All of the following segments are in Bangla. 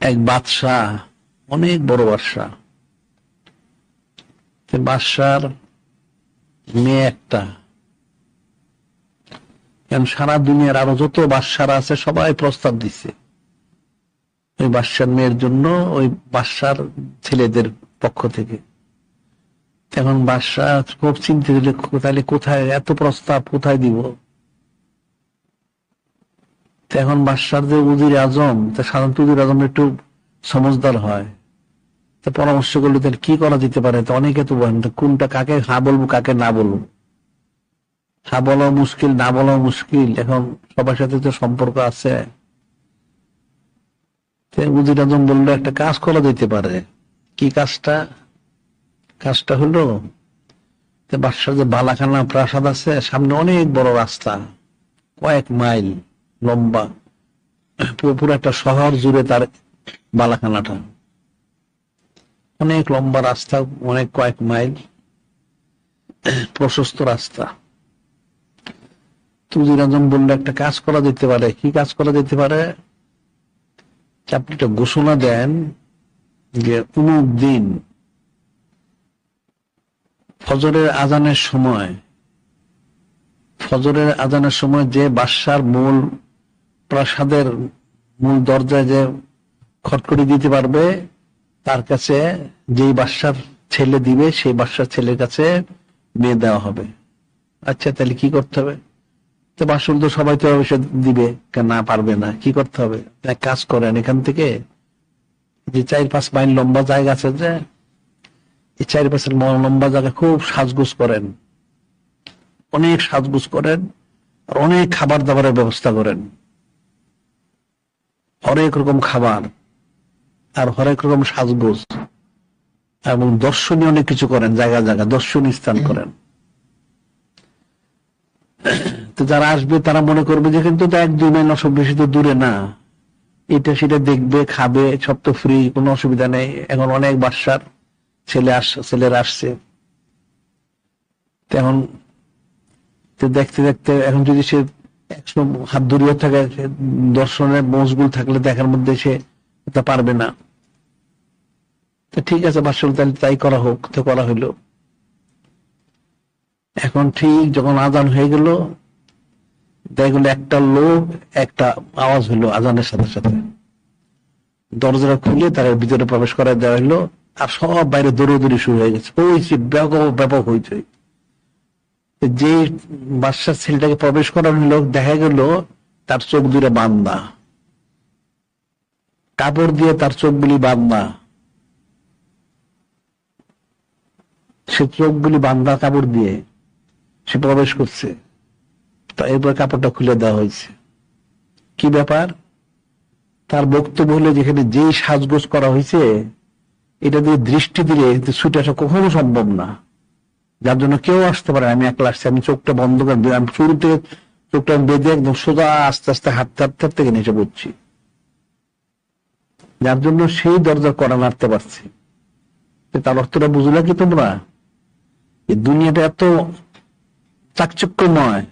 এক বাদশাহ, অনেক বড় বাদশাহ। বাদশার মেয়ে একটা। কারণ সারা দুনিয়ার আরও যত বাদশারা আছে, সবাই প্রস্তাব দিছে। ওই বাদশার মেয়ের জন্য ওই বাদশার ছেলেদের পক্ষ থেকে। এখন বাদশাহ খুব চিন্তিত তাহলে কোথায়, এত প্রস্তাব কোথায় দিব? এখন বাদশার যে উজির আজম, তা সাধারণত উজির আজম একটু সমজদার হয়। তা পরামর্শ করলে তাহলে কি করা যেতে পারে? তো অনেকে তো বলেন কোনটা কাকে হা বলব, কাকে না বলব? হা বলাও মুশকিল, না বলাও মুশকিল। এখন সবার সাথে তো সম্পর্ক আছে। তো উজির আজম বলল, একটা কাজ করা যেতে পারে। কি কাজটা? কাজটা হলো বাদশার যে বালাখানা প্রাসাদ আছে, সামনে অনেক বড় রাস্তা, কয়েক মাইল। লম্বা। পুরো একটা শহর জুড়ে তার বালাখানাটা। অনেক লম্বা রাস্তা, অনেক কয়েক মাইল। প্রশস্ত রাস্তা। তুজির আজম বললে, একটা কাজ করা যেতে পারে। কি কাজ করা যেতে পারে? আপনি একটা ঘোষণা দেন যে অমুক দিন। ফজরের আজানের সময়, ফজরের আজানের সময় যে বাদশার মূল প্রাসাদের মূল দরজায় যে খটখটি দিতে পারবে, তার কাছে যেই বাদশার ছেলে দিবে, সেই বাদশার ছেলের কাছে মেয়ে দেওয়া হবে। আচ্ছা তাহলে কি করতে হবে? তো বাসুল তো সবাই তো অবশ্য দিবে না পারবে না, কি করতে হবে? এক কাজ করেন এখান থেকে। যে চার পাঁচ মাইল লম্বা জায়গা আছে যে, এই চার পাঁচের লম্বা জায়গা খুব সাজগুজ করেন। অনেক সাজগুজ করেন আর অনেক খাবার দাবারের ব্যবস্থা করেন। হরেক রকম খাবার আর হরেক রকম সাজগোজ এবং দর্শনীয় অনেক কিছু করেন জায়গা জায়গা দর্শনীয় স্থান করেন। তো যারা আসবে তারা মনে করবে যে কিন্তু এক দুই মাইল অসব বেশি তো দূরে না। এটা সেটা দেখবে খাবে সব তো ফ্রি কোনো অসুবিধা নেই। এখন অনেক বাসার ছেলে আস ছেলেরা আসছে। এখন দেখতে দেখতে এখন যদি সে একশো হাত দূরেও থাকে দর্শনের মজগুল থাকলে দেখার মধ্যে সে তা পারবে না। তো ঠিক আছে বাসল তাহলে তাই করা হোক, তো করা হইল। এখন ঠিক যখন আজান হয়ে গেল দেখা গেল একটা লোক, একটা আওয়াজ হইল আজানের সাথে সাথে। দরজাটা খুলে তার ভিতরে প্রবেশ করা দেওয়া হইল, আর সব বাইরে দৌড়ে দৌড়দৌড়ি শুরু হয়ে গেছে। হয়েছে ব্যাপক ব্যাপক হয়েছে যে বাদশার ছেলেটাকে প্রবেশ করার লোক দেখা গেল, তার চোখ দুটো বান্দা। কাপড় দিয়ে তার চোখগুলি বান্দা। সে চোখগুলি বান্দা কাপড় দিয়ে সে প্রবেশ করছে। তা এরপর কাপড়টা খুলে দেওয়া হয়েছে। কি ব্যাপার? তার বক্তব্য হলো যেখানে যেই সাজগোজ করা হয়েছে, এটা দিয়ে দৃষ্টি দিলে ছুটে আসা কখনো সম্ভব না। যার জন্য কেউ আসতে পারে আমি একলা আসছি, আমি চোখটা বন্ধ করে দিই আমি থেকে চোখটা বেঁধে একদম সোজা আস্তে আস্তে হাঁটতে হাঁটতে হাঁটতে এসে পড়ছি। যার জন্য সেই দরজা করা নাড়তে পারছি। তার অর্থটা বুঝলা কি তোমরা? এই দুনিয়াটা এত চাকচক্যময়।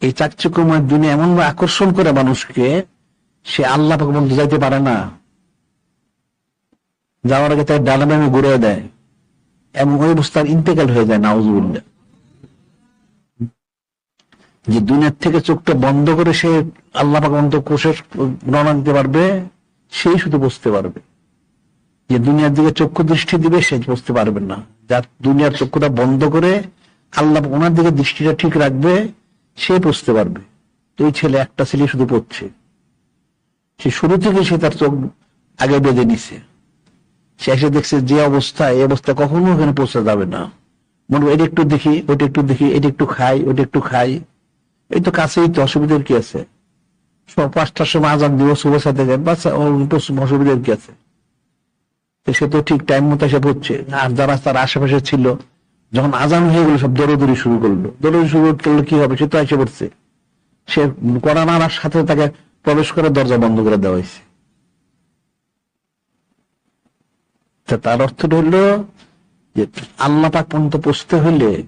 এই চাকচক্যময় দুনিয়া এমন আকর্ষণ করে মানুষকে, সে আল্লাহ যাইতে পারে না। যাওয়ার আগে তার ডানা ঘুরে দেয়। এমন ওই অবস্থার ইন্তেকাল হয়ে যায় নাউজুল্লাহ যে দুনিয়ার থেকে চোখটা বন্ধ করে সে আল্লাহ পর্যন্ত কোষের রওনা দিতে পারবে, সেই শুধু বুঝতে পারবে। যে দুনিয়ার দিকে চক্ষু দৃষ্টি দিবে, সে বুঝতে পারবে না। যার দুনিয়ার চক্ষুটা বন্ধ করে আল্লাহ ওনার দিকে দৃষ্টিটা ঠিক রাখবে, সে বুঝতে পারবে। ওই ছেলে একটা ছেলে শুধু পড়ছে। সে শুরু থেকে সে তার চোখ আগে বেঁধে নিছে। সে এসে দেখছে যে অবস্থা, এই অবস্থা কখনো ওখানে পৌঁছে যাবে না। মনে এটা একটু দেখি, ওইটা একটু দেখি, এটা একটু খাই, ওইটা একটু খাই। এই তো কাছেই তো, অসুবিধার কি আছে? পাঁচটার সময় আজান দিব শুভ সাথে বাচ্চা অসুবিধার কি আছে? সে তো ঠিক টাইম মতো এসে পড়ছে আর যারা তার আশেপাশে ছিল, যখন আজান হয়ে গেল, সব দৌড়দৌড়ি শুরু করল। দৌড়দৌড়ি শুরু করলে, কি হবে? সে তো এসে পড়ছে। সে করান আনার সাথে তাকে প্রবেশ করে দরজা বন্ধ করে দেওয়া হয়েছে। তার অর্থটা হলো যে আল্লাহ পাক পর্যন্ত পৌঁছতে হলে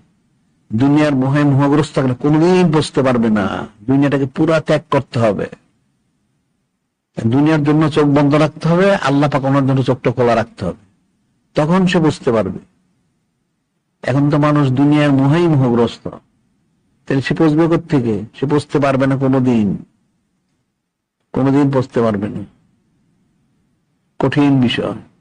দুনিয়ার মোহে মোহগ্রস্ত থাকলে কোনোদিন বসতে পারবে না। দুনিয়াটাকে পুরা ত্যাগ করতে হবে। দুনিয়ার জন্য চোখ বন্ধ রাখতে হবে, আল্লাহ পাক ওনার জন্য চোখটা খোলা রাখতে হবে। তখন সে বুঝতে পারবে। এখন তো মানুষ দুনিয়ার মোহেই মোহগ্রস্ত। তাহলে সে পচবে থেকে সে পচতে পারবে না কোনোদিন। কোনোদিন পচতে পারবে না। কঠিন বিষয়।